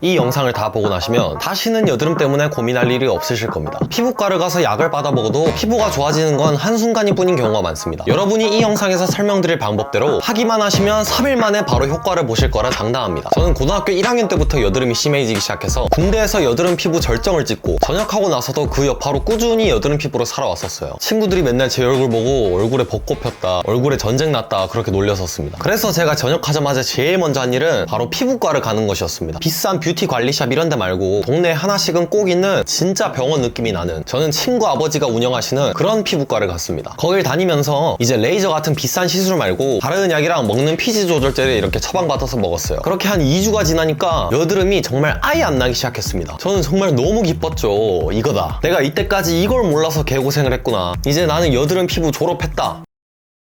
이 영상을 다 보고 나시면 다시는 여드름 때문에 고민할 일이 없으실 겁니다. 피부과를 가서 약을 받아 먹어도 피부가 좋아지는 건 한순간일 뿐인 경우가 많습니다. 여러분이 이 영상에서 설명드릴 방법대로 하기만 하시면 3일 만에 바로 효과를 보실 거라 장담합니다. 저는 고등학교 1학년 때부터 여드름이 심해지기 시작해서 군대에서 여드름 피부 절정을 찍고 전역하고 나서도 그 여파로 꾸준히 여드름 피부로 살아왔었어요. 친구들이 맨날 제 얼굴 보고 얼굴에 벚꽃 폈다, 얼굴에 전쟁 났다 그렇게 놀렸었습니다. 그래서 제가 전역하자마자 제일 먼저 한 일은 바로 피부과를 가는 것이었습니다. 비싼 뷰티 관리샵 이런 데 말고 동네 하나씩은 꼭 있는 진짜 병원 느낌이 나는 저는 친구 아버지가 운영하시는 그런 피부과를 갔습니다. 거길 다니면서 이제 레이저 같은 비싼 시술 말고 바르는 약이랑 먹는 피지 조절제를 이렇게 처방받아서 먹었어요. 그렇게 한 2주가 지나니까 여드름이 정말 아예 안 나기 시작했습니다. 저는 정말 너무 기뻤죠. 이거다. 내가 이때까지 이걸 몰라서 개고생을 했구나. 이제 나는 여드름 피부 졸업했다.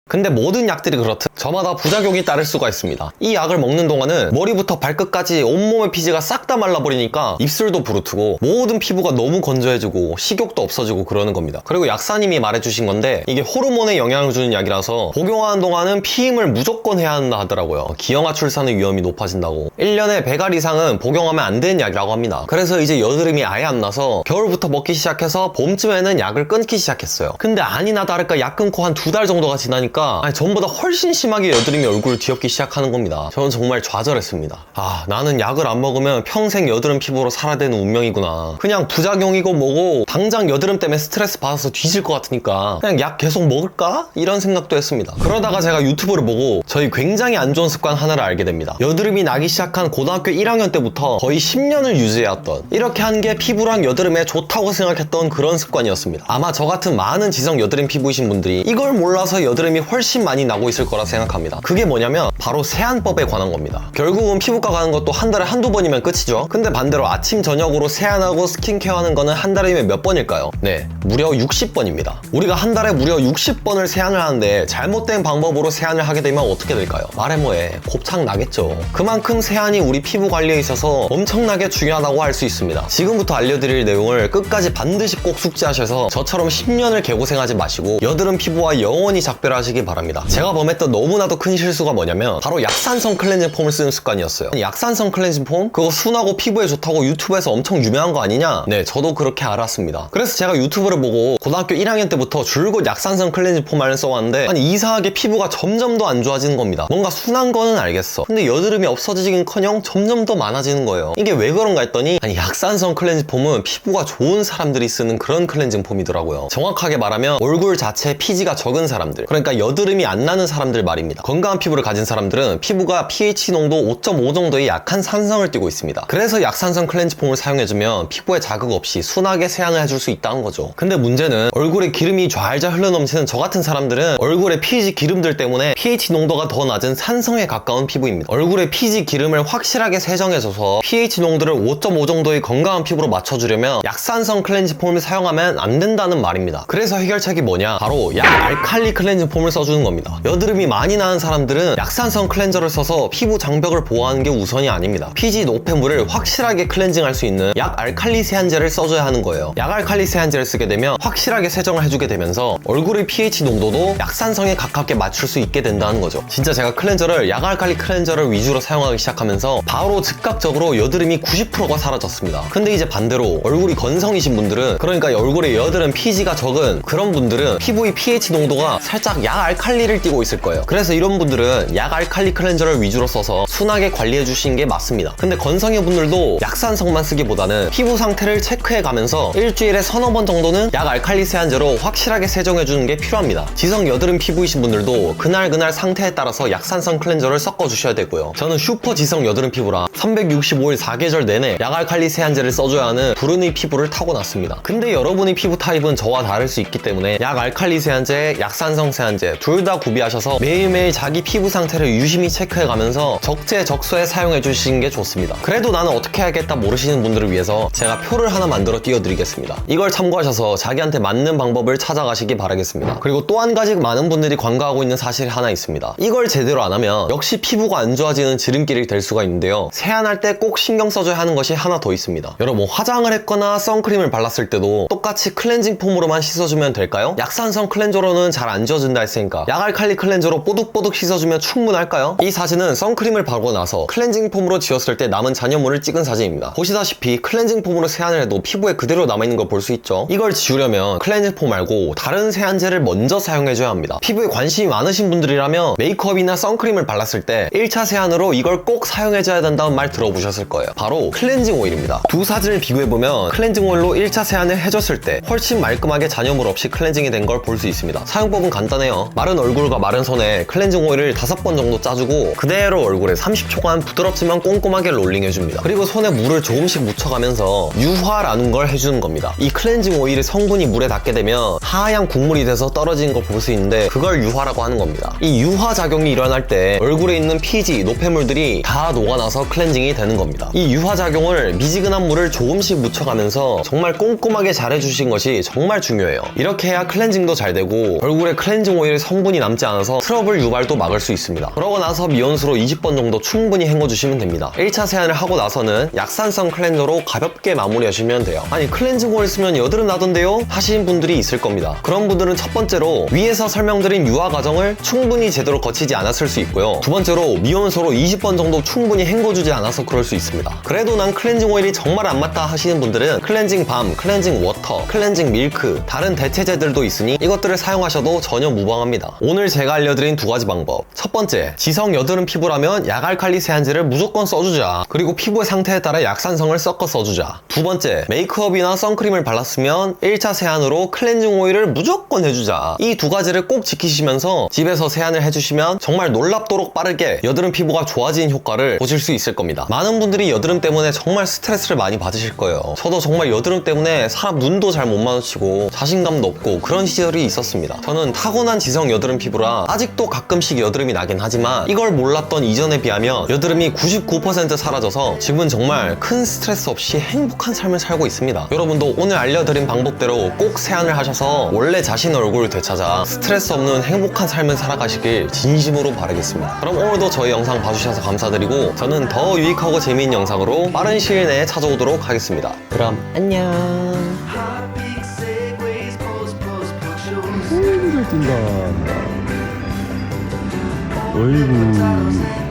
근데 모든 약들이 그렇듯 저마다 부작용이 따를 수가 있습니다. 이 약을 먹는 동안은 머리부터 발끝까지 온몸의 피지가 싹 다 말라버리니까 입술도 부르트고 모든 피부가 너무 건조해지고 식욕도 없어지고 그러는 겁니다. 그리고 약사님이 말해주신 건데 이게 호르몬에 영향을 주는 약이라서 복용하는 동안은 피임을 무조건 해야 한다 하더라고요. 기형아 출산의 위험이 높아진다고. 1년에 100알 이상은 복용하면 안 되는 약이라고 합니다. 그래서 이제 여드름이 아예 안 나서 겨울부터 먹기 시작해서 봄쯤에는 약을 끊기 시작했어요. 근데 아니나 다를까 약 끊고 한 두 달 정도가 지나니까 아니, 전보다 훨씬 심하게 여드름이 얼굴을 뒤엎기 시작하는 겁니다. 저는 정말 좌절했습니다. 아 나는 약을 안 먹으면 평생 여드름 피부로 살아야 되는 운명이구나. 그냥 부작용이고 뭐고 당장 여드름 때문에 스트레스 받아서 뒤질 것 같으니까 그냥 약 계속 먹을까? 이런 생각도 했습니다. 그러다가 제가 유튜브를 보고 저희 굉장히 안 좋은 습관 하나를 알게 됩니다. 여드름이 나기 시작한 고등학교 1학년 때부터 거의 10년을 유지해왔던 이렇게 하는 게 피부랑 여드름에 좋다고 생각했던 그런 습관이었습니다. 아마 저 같은 많은 지성 여드름 피부이신 분들이 이걸 몰라서 여드름이 훨씬 많이 나고 있을 거라 생각합니다. 그게 뭐냐면 바로 세안법에 관한 겁니다. 결국은 피부과 가는 것도 한 달에 한두 번이면 끝이죠. 근데 반대로 아침 저녁으로 세안하고 스킨케어 하는 거는 한 달에 몇 번일까요? 네, 무려 60번입니다. 우리가 한 달에 무려 60번을 세안을 하는데 잘못된 방법으로 세안을 하게 되면 어떻게 될까요? 말해 뭐해 곱창 나겠죠. 그만큼 세안이 우리 피부 관리에 있어서 엄청나게 중요하다고 할 수 있습니다. 지금부터 알려드릴 내용을 끝까지 반드시 꼭 숙지하셔서 저처럼 10년을 개고생하지 마시고 여드름 피부와 영원히 작별하시기 바랍니다. 제가 범했던 너무나도 큰 실수가 뭐냐면 바로 약산성 클렌징 폼을 쓰는 습관이었어요. 약산성 클렌징 폼? 그거 순하고 피부에 좋다고 유튜브에서 엄청 유명한 거 아니냐? 네, 저도 그렇게 알았습니다. 그래서 제가 유튜브를 보고 고등학교 1학년 때부터 줄곧 약산성 클렌징 폼을 써왔는데 아니 이상하게 피부가 점점 더 안 좋아지는 겁니다. 뭔가 순한 거는 알겠어. 근데 여드름이 없어지긴커녕 점점 더 많아지는 거예요. 이게 왜 그런가 했더니 아니 약산성 클렌징 폼은 피부가 좋은 사람들이 쓰는 그런 클렌징 폼이더라고요. 정확하게 말하면 얼굴 자체에 피지가 적은 사람들, 그러니까 여 드름이 안 나는 사람들 말입니다. 건강한 피부를 가진 사람들은 피부가 pH 농도 5.5 정도의 약한 산성을 띠고 있습니다. 그래서 약산성 클렌징 폼을 사용해주면 피부에 자극 없이 순하게 세안을 해줄 수 있다는 거죠. 근데 문제는 얼굴에 기름이 좌알잘 흘러넘치는 저 같은 사람들은 얼굴에 피지 기름들 때문에 pH 농도가 더 낮은 산성에 가까운 피부입니다. 얼굴에 피지 기름을 확실하게 세정해줘서 pH 농도를 5.5 정도의 건강한 피부로 맞춰주려면 약산성 클렌징 폼을 사용하면 안 된다는 말입니다. 그래서 해결책이 뭐냐? 바로 약 알칼리 클렌징 폼을 써주는 겁니다. 여드름이 많이 나는 사람들은 약산성 클렌저를 써서 피부 장벽을 보호하는 게 우선이 아닙니다. 피지 노폐물을 확실하게 클렌징할 수 있는 약 알칼리 세안제를 써줘야 하는 거예요. 약 알칼리 세안제를 쓰게 되면 확실하게 세정을 해주게 되면서 얼굴의 pH 농도도 약산성에 가깝게 맞출 수 있게 된다는 거죠. 진짜 제가 클렌저를 약 알칼리 클렌저를 위주로 사용하기 시작하면서 바로 즉각적으로 여드름이 90%가 사라졌습니다. 근데 이제 반대로 얼굴이 건성이신 분들은 그러니까 얼굴에 여드름 피지가 적은 그런 분들은 피부의 pH 농도가 살짝 약 알칼리를 띠고 있을 거예요. 그래서 이런 분들은 약 알칼리 클렌저를 위주로 써서 순하게 관리해 주시는 게 맞습니다. 근데 건성인 분들도 약산성만 쓰기보다는 피부 상태를 체크해 가면서 일주일에 서너 번 정도는 약 알칼리 세안제로 확실하게 세정해 주는 게 필요합니다. 지성 여드름 피부이신 분들도 그날 그날 상태에 따라서 약산성 클렌저를 섞어 주셔야 되고요. 저는 슈퍼 지성 여드름 피부라 365일 4계절 내내 약 알칼리 세안제를 써줘야 하는 불운의 피부를 타고났습니다. 근데 여러분의 피부 타입은 저와 다를 수 있기 때문에 약 알칼리 세안제, 약산성 세안제 둘 다 구비하셔서 매일매일 자기 피부 상태를 유심히 체크해 가면서 적재적소에 사용해 주시는 게 좋습니다. 그래도 나는 어떻게 해야겠다 모르시는 분들을 위해서 제가 표를 하나 만들어 띄워드리겠습니다. 이걸 참고하셔서 자기한테 맞는 방법을 찾아가시기 바라겠습니다. 그리고 또 한 가지 많은 분들이 관가하고 있는 사실이 하나 있습니다. 이걸 제대로 안 하면 역시 피부가 안 좋아지는 지름길이 될 수가 있는데요. 세안할 때 꼭 신경 써줘야 하는 것이 하나 더 있습니다. 여러분 화장을 했거나 선크림을 발랐을 때도 똑같이 클렌징 폼으로만 씻어주면 될까요? 약산성 클렌저로는 잘 안 지워진다 했을 했으니까 야갈 칼리 클렌저로 뽀득뽀득 씻어주면 충분할까요? 이 사진은 선크림을 바르고 나서 클렌징 폼으로 지웠을 때 남은 잔여물을 찍은 사진입니다. 보시다시피 클렌징 폼으로 세안을 해도 피부에 그대로 남아있는 걸 볼 수 있죠. 이걸 지우려면 클렌징 폼 말고 다른 세안제를 먼저 사용해줘야 합니다. 피부에 관심이 많으신 분들이라면 메이크업이나 선크림을 발랐을 때 1차 세안으로 이걸 꼭 사용해줘야 된다는 말 들어보셨을 거예요. 바로 클렌징 오일입니다. 두 사진을 비교해보면 클렌징 오일로 1차 세안을 해줬을 때 훨씬 말끔하게 잔여물 없이 클렌징이 된 걸 볼 수 있습니다. 사용법은 간단해요. 마른 얼굴과 마른 손에 클렌징 오일을 5번 정도 짜주고 그대로 얼굴에 30초간 부드럽지만 꼼꼼하게 롤링해줍니다. 그리고 손에 물을 조금씩 묻혀가면서 유화라는 걸 해주는 겁니다. 이 클렌징 오일의 성분이 물에 닿게 되면 하얀 국물이 돼서 떨어지는 걸 볼 수 있는데 그걸 유화라고 하는 겁니다. 이 유화 작용이 일어날 때 얼굴에 있는 피지, 노폐물들이 다 녹아나서 클렌징이 되는 겁니다. 이 유화 작용을 미지근한 물을 조금씩 묻혀가면서 정말 꼼꼼하게 잘 해주신 것이 정말 중요해요. 이렇게 해야 클렌징도 잘 되고 얼굴에 클렌징 오일 의 성분이 남지 않아서 트러블 유발도 막을 수 있습니다. 그러고 나서 미온수로 20번 정도 충분히 헹궈주시면 됩니다. 1차 세안을 하고 나서는 약산성 클렌저로 가볍게 마무리하시면 돼요. 아니 클렌징 오일 쓰면 여드름 나던데요? 하시는 분들이 있을 겁니다. 그런 분들은 첫 번째로 위에서 설명드린 유화 과정을 충분히 제대로 거치지 않았을 수 있고요. 두 번째로 미온수로 20번 정도 충분히 헹궈주지 않아서 그럴 수 있습니다. 그래도 난 클렌징 오일이 정말 안 맞다 하시는 분들은 클렌징 밤, 클렌징 워터, 클렌징 밀크, 다른 대체제들도 있으니 이것들을 사용하셔도 전혀 무방합니다. 오늘 제가 알려드린 두 가지 방법. 첫 번째, 지성 여드름 피부라면 약알칼리 세안제를 무조건 써주자. 그리고 피부의 상태에 따라 약산성을 섞어 써주자. 두 번째, 메이크업이나 선크림을 발랐으면 1차 세안으로 클렌징 오일을 무조건 해주자. 이 두 가지를 꼭 지키시면서 집에서 세안을 해주시면 정말 놀랍도록 빠르게 여드름 피부가 좋아지는 효과를 보실 수 있을 겁니다. 많은 분들이 여드름 때문에 정말 스트레스를 많이 받으실 거예요. 저도 정말 여드름 때문에 사람 눈도 잘 못 마주치고 자신감도 없고 그런 시절이 있었습니다. 저는 타고난 지성 여드름 피부라 아직도 가끔씩 여드름이 나긴 하지만 이걸 몰랐던 이전에 비하면 여드름이 99% 사라져서 지금은 정말 큰 스트레스 없이 행복한 삶을 살고 있습니다. 여러분도 오늘 알려드린 방법대로 꼭 세안을 하셔서 원래 자신 얼굴을 되찾아 스트레스 없는 행복한 삶을 살아가시길 진심으로 바라겠습니다. 그럼 오늘도 저희 영상 봐주셔서 감사드리고 저는 더 유익하고 재미있는 영상으로 빠른 시일 내에 찾아오도록 하겠습니다. 그럼 안녕. 뛴다. 어이구